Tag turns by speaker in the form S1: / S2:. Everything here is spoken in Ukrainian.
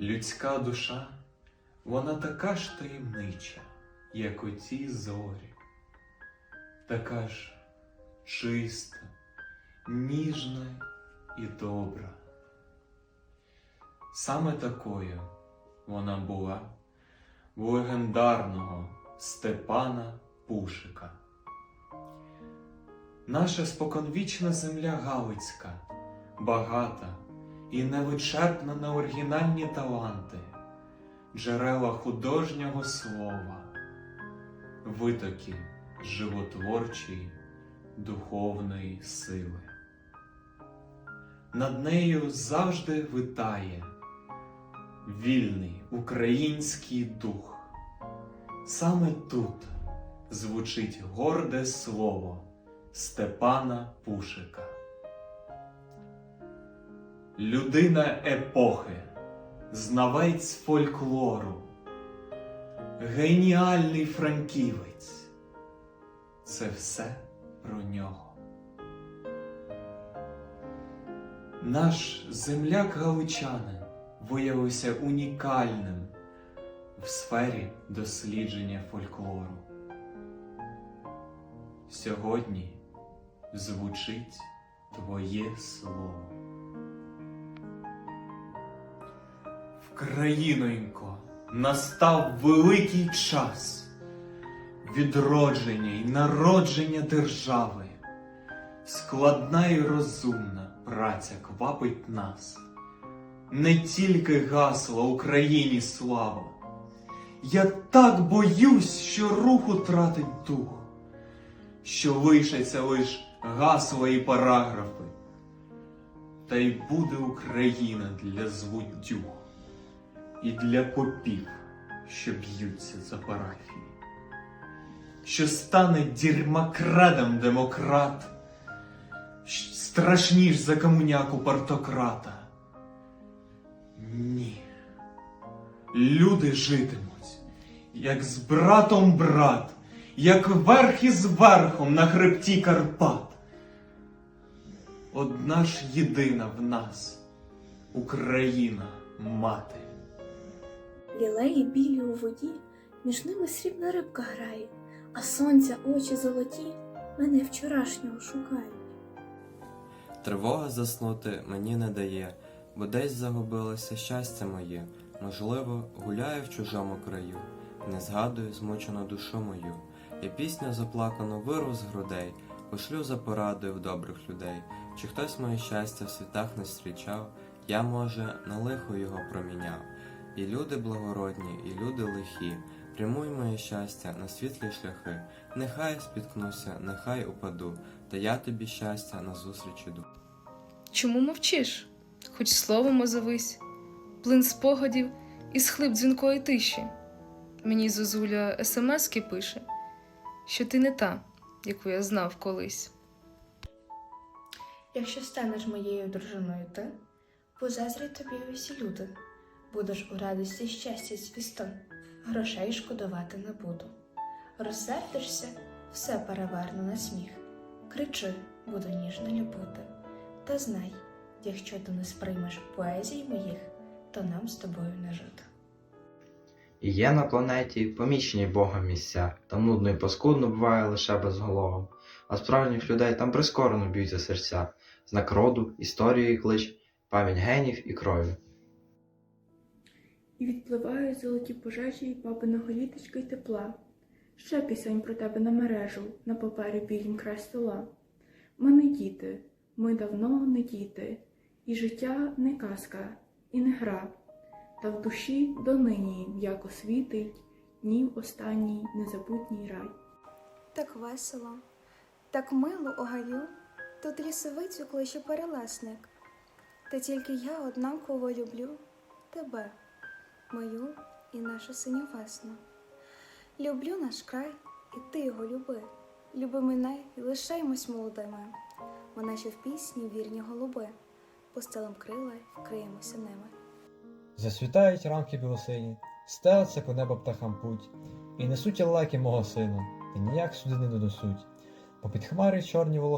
S1: Людська душа, вона така ж таємнича, як оці зорі, така ж чиста, ніжна і добра. Саме такою вона була в легендарного Степана Пушика. Наша споконвічна земля Галицька, багата і невичерпна на оригінальні таланти, джерела художнього слова, витоки животворчої, духовної сили. Над нею завжди витає вільний український дух. Саме тут звучить горде слово Степана Пушика. Людина епохи, знавець фольклору, геніальний франківець. Це все про нього. Наш земляк галичанин виявився унікальним в сфері дослідження фольклору. Сьогодні звучить твоє слово. Вкраїнонько, настав великий час відродження і народження держави. Складна і розумна праця квапить нас. Не тільки гасла Україні слава. Я так боюсь, що рух утратить дух, що лишаться лиш гасла і параграфи. Та й буде Україна для звуддюг і для попів, що б'ються за парафії, що стане дірмакрадом демократ, страшніш за комуняку партократа. Ні. Люди житимуть, як з братом брат, як верх із верхом на хребті Карпат. Одна ж єдина в нас Україна мати.
S2: Лілеї білі у воді, між ними срібна рибка грає, а сонця очі золоті мене вчорашнього шукають.
S3: Тривога заснути мені не дає, бо десь загубилося щастя моє, можливо, гуляю в чужому краю, не згадую змучену душу мою. Я пісню заплакану вирву з грудей, пошлю за порадою в добрих людей. Чи хтось моє щастя в світах не зустрічав, я, може, на лихо його проміняв. І люди благородні, і люди лихі, прямуй моє щастя на світлі шляхи. Нехай спіткнуся, нехай упаду, та я тобі щастя назустріч іду.
S4: Чому мовчиш? Хоч словом озовись, плин спогадів і схлип дзвінкої тиші. Мені Зозуля смски пише, що ти не та, яку я знав колись.
S5: Якщо станеш моєю дружиною ти, позазрять тобі усі люди. Будеш у радості щастя звістом, грошей шкодувати не буду. Розсердишся, все переверну на сміх. Кричи, буду ніжно любити. Та знай, якщо ти не сприймеш поезій моїх, то нам з тобою не жити.
S6: І є на планеті помічені Богом місця, там нудно і паскудно буває лише безголовим, а справжніх людей там прискорено б'ються серця, знак роду, історії і клич, пам'ять генів і крові.
S7: І відпливають золоті пожежі бабиного літочка й тепла. Ще пісень про тебе на мережу, на папері білім край стола. Ми не діти, ми давно не діти, і життя не казка, і не гра, та в душі донині м'яко світить днів останній незабутній рай.
S8: Так весело, так мило у гаю, тут лісовицю кличе перелесник. Та тільки я однаково люблю тебе, мою і нашу синю весну. Люблю наш край, і ти його люби. Люби мене і лишаймось молодими. Ми наче в пісні вірні голуби, постелем крила вкриємося ними.
S9: Засвітають ранки білосині, стелиться по небо птахам путь, і несуть лайки мого сина, і ніяк сюди не донесуть. Попід хмари чорні воло.